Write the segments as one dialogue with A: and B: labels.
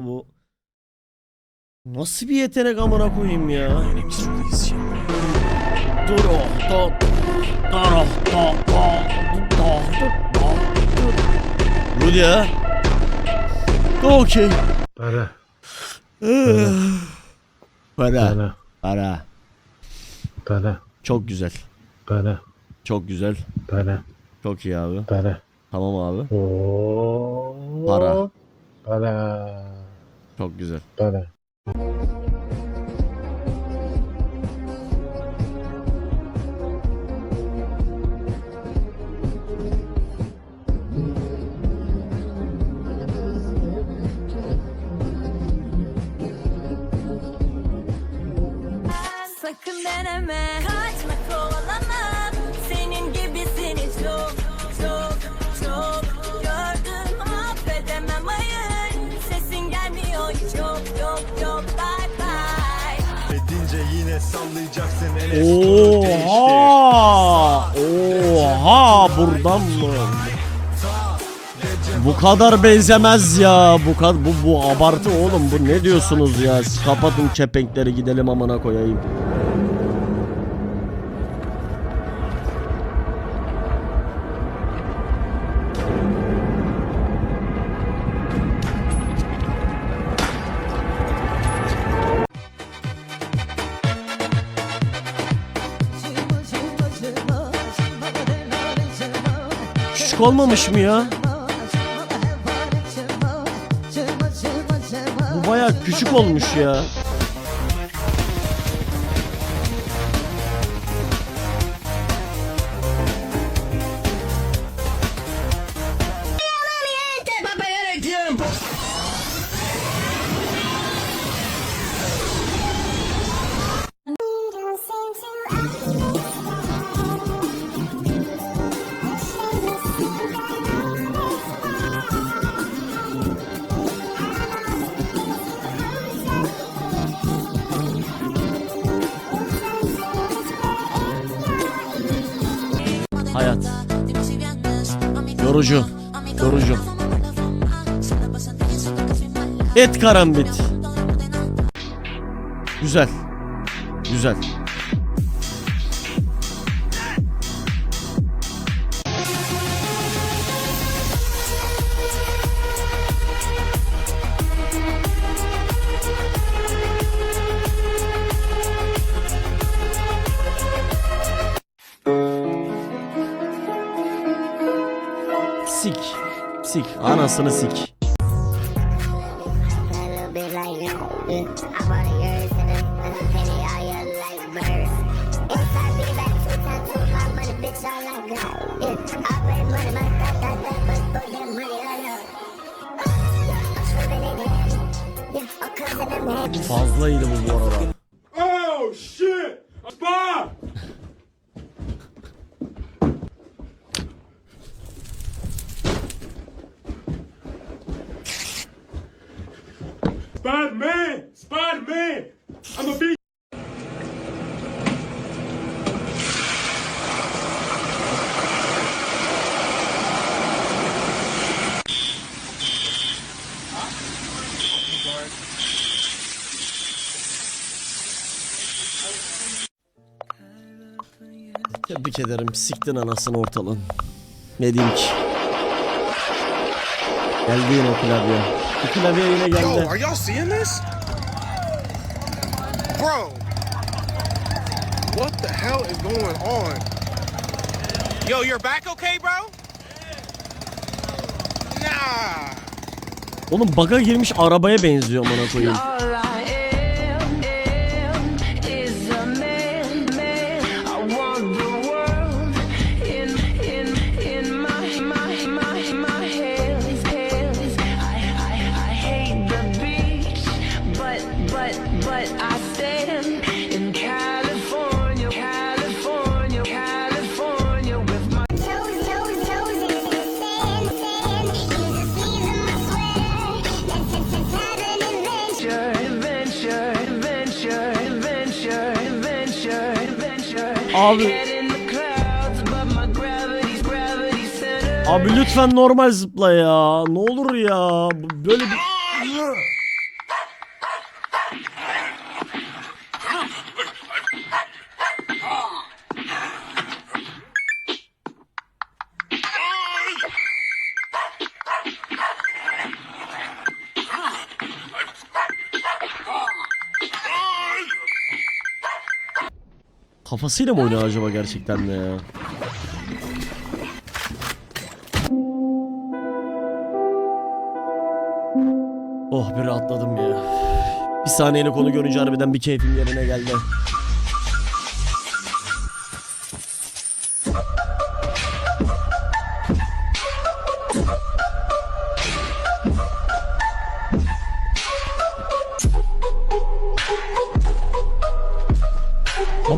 A: Bu nasıl bir yetenek amına koyayım ya? Dur oh dur. Dur oh dur dur dur dur dur. Okey.
B: Para,
A: Para.
B: para,
A: Para.
B: para,
A: Çok güzel.
B: para,
A: Çok güzel.
B: para,
A: Çok iyi abi.
B: para.
A: Tamam abi.
B: Oo.
A: Para.
B: Para.
A: Çok güzel.
B: Para.
A: Oha! Oha! Buradan mı? Bu kadar benzemez ya. Bu kadar bu bu abartı oğlum. Bu ne diyorsunuz ya? Kapatın kepenkleri gidelim amına koyayım. Olmamış mı ya? Bu baya küçük olmuş ya. Hayat. Yorucu. Yorucu. Et karambit. Güzel. Güzel.
C: I'm cousin them heavy.
A: Fazlaydı bu bu arada.
D: Spider-Man! Spider-Man! I'm a be
A: Tebrik ederim. Siktin anasını ortalığın. Ne diyeyim ki? Geldi yine klavye. Bu klavye yine
E: Yo,
A: geldi.
E: are y'all seeing this? Bro, what the hell is going on? Yo, you're back okay, bro? Nah.
A: Oğlum baga girmiş arabaya benziyor amına koyayım.
F: Center.
A: Abi lütfen normal zıpla ya. Ne olur ya. Böyle bir... Kafasıyla mı oynuyor acaba gerçekten de ya? Oh bir rahatladım ya. Bir saniyelik onu görünce harbiden bir keyfim yerine geldi.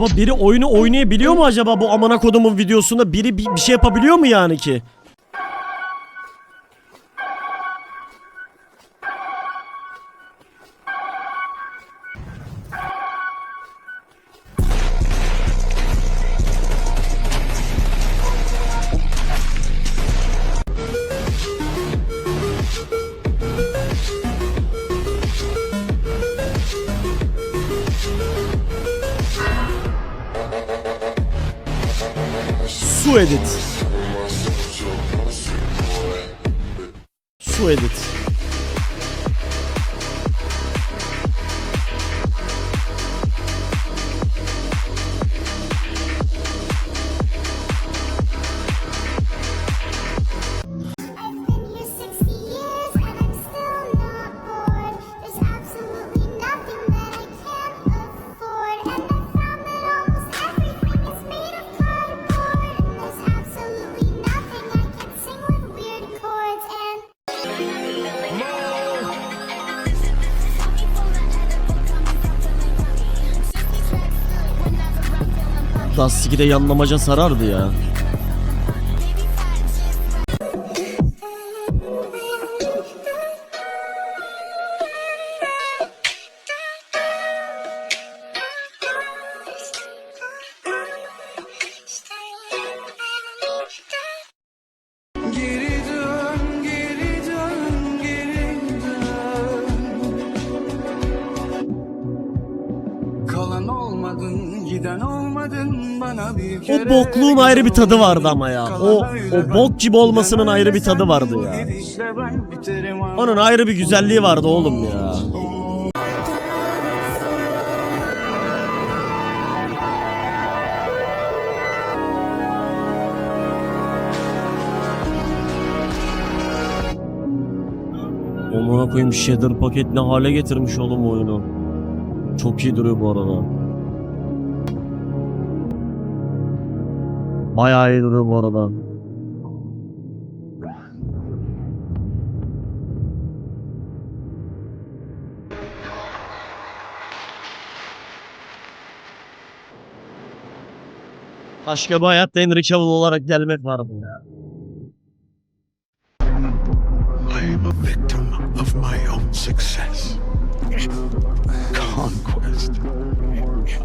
A: Baba biri oyunu oynayabiliyor mu acaba bu amına kodumun videosunda? Biri bir, bir şey yapabiliyor mu yani ki? Su edit. Su edit. 2'de yanlamaca sarardı ya. O bokluğun ayrı bir tadı vardı ama ya. O o bok gibi olmasının ayrı bir tadı vardı ya. Onun ayrı bir güzelliği vardı oğlum ya. Amına koyayım shader paket ne hale getirmiş oğlum oyunu. Çok iyi duruyor bu arada. Bayağı iyi duruyor bu. Başka bir hayatta Henry Cavill olarak gelmek vardı ya.
G: I a victim of my own success. Conquest.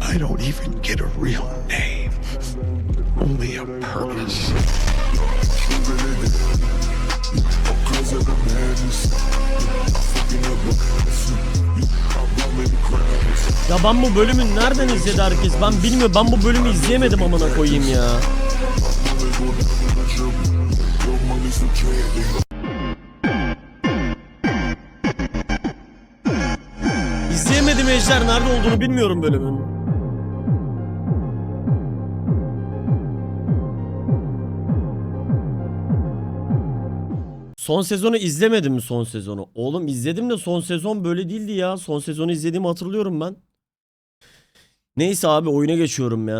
G: I don't even get a real name, only a purpose.
A: Ya ben bu bölümü nereden izledi herkes? Ben bilmiyorum. Ben bu bölümü izleyemedim amına koyayım ya. İzleyemedim Ejder. Nerede olduğunu bilmiyorum bölümün. Son sezonu izlemedim mi son sezonu? Oğlum izledim de son sezon böyle değildi ya. Son sezonu izlediğimi hatırlıyorum ben. Neyse abi oyuna geçiyorum ya.